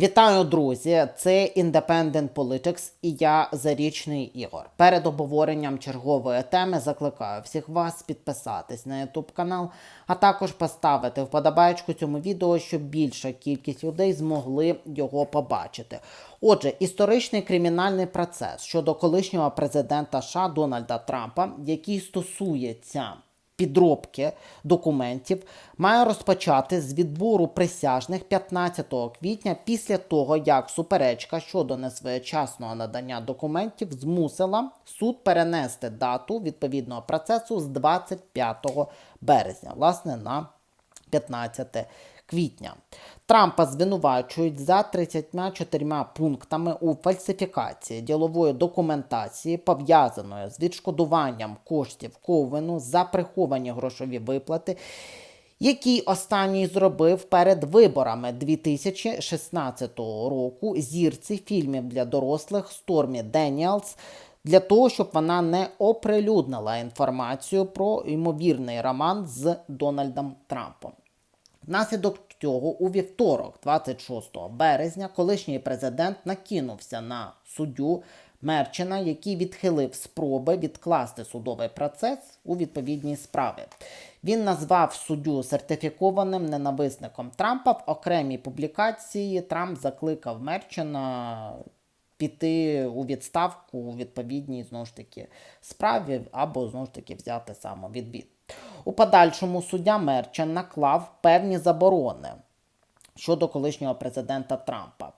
Вітаю, друзі! Це Independent Politics і я Зарічний Ігор. Перед обговоренням чергової теми закликаю всіх вас підписатись на YouTube канал, а також поставити вподобайку цьому відео, щоб більша кількість людей змогли його побачити. Отже, історичний кримінальний процес щодо колишнього президента США Дональда Трампа, який стосується підробки документів має розпочати з відбору присяжних 15 квітня після того, як суперечка щодо несвоєчасного надання документів змусила суд перенести дату відповідного процесу з 25 березня, власне, на 15 квітня. Трампа звинувачують за 34 пунктами у фальсифікації ділової документації, пов'язаної з відшкодуванням коштів Ковену за приховані грошові виплати, який останній зробив перед виборами 2016 року зірці фільмів для дорослих Стормі Деніелс для того, щоб вона не оприлюднила інформацію про ймовірний роман з Дональдом Трампом. Внаслідок цього у вівторок, 26 березня, колишній президент накинувся на суддю Мерчина, який відхилив спроби відкласти судовий процес у відповідній справі. Він назвав суддю сертифікованим ненависником Трампа. В окремій публікації Трамп закликав Мерчина піти у відставку у відповідній знову ж таки справі або знову ж таки взяти самовідвід. У подальшому суддя Мерчен наклав певні заборони щодо колишнього президента Трампа.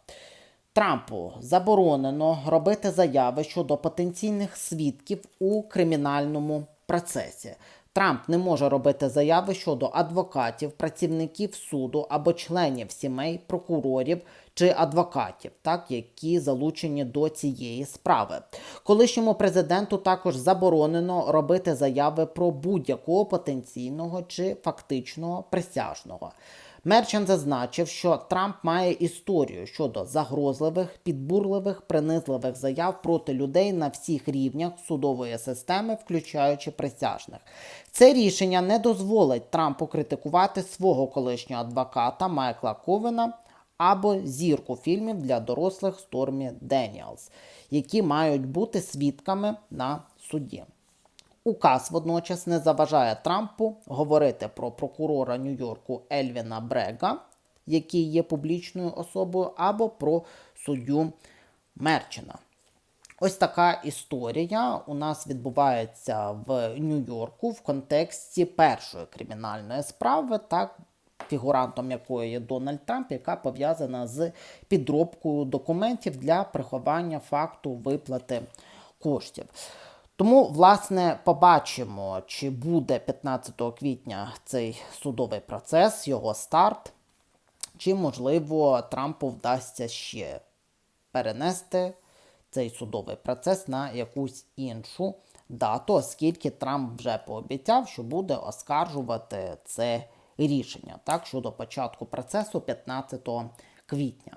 Трампу заборонено робити заяви щодо потенційних свідків у кримінальному процесі. Трамп не може робити заяви щодо адвокатів, працівників суду або членів сімей, прокурорів чи адвокатів, так які залучені до цієї справи. Колишньому президенту також заборонено робити заяви про будь-якого потенційного чи фактичного присяжного. Мерчан зазначив, що Трамп має історію щодо загрозливих, підбурливих, принизливих заяв проти людей на всіх рівнях судової системи, включаючи присяжних. Це рішення не дозволить Трампу критикувати свого колишнього адвоката Майкла Ковена або зірку фільмів для дорослих Стормі Деніелс, які мають бути свідками на суді. Указ водночас не заважає Трампу говорити про прокурора Нью-Йорку Ельвіна Брега, який є публічною особою, або про суддю Мерчина. Ось така історія у нас відбувається в Нью-Йорку в контексті першої кримінальної справи, так, фігурантом якої є Дональд Трамп, яка пов'язана з підробкою документів для приховання факту виплати коштів. Тому, власне, побачимо, чи буде 15 квітня цей судовий процес, його старт, чи, можливо, Трампу вдасться ще перенести цей судовий процес на якусь іншу дату, оскільки Трамп вже пообіцяв, що буде оскаржувати це рішення так, щодо початку процесу 15 квітня.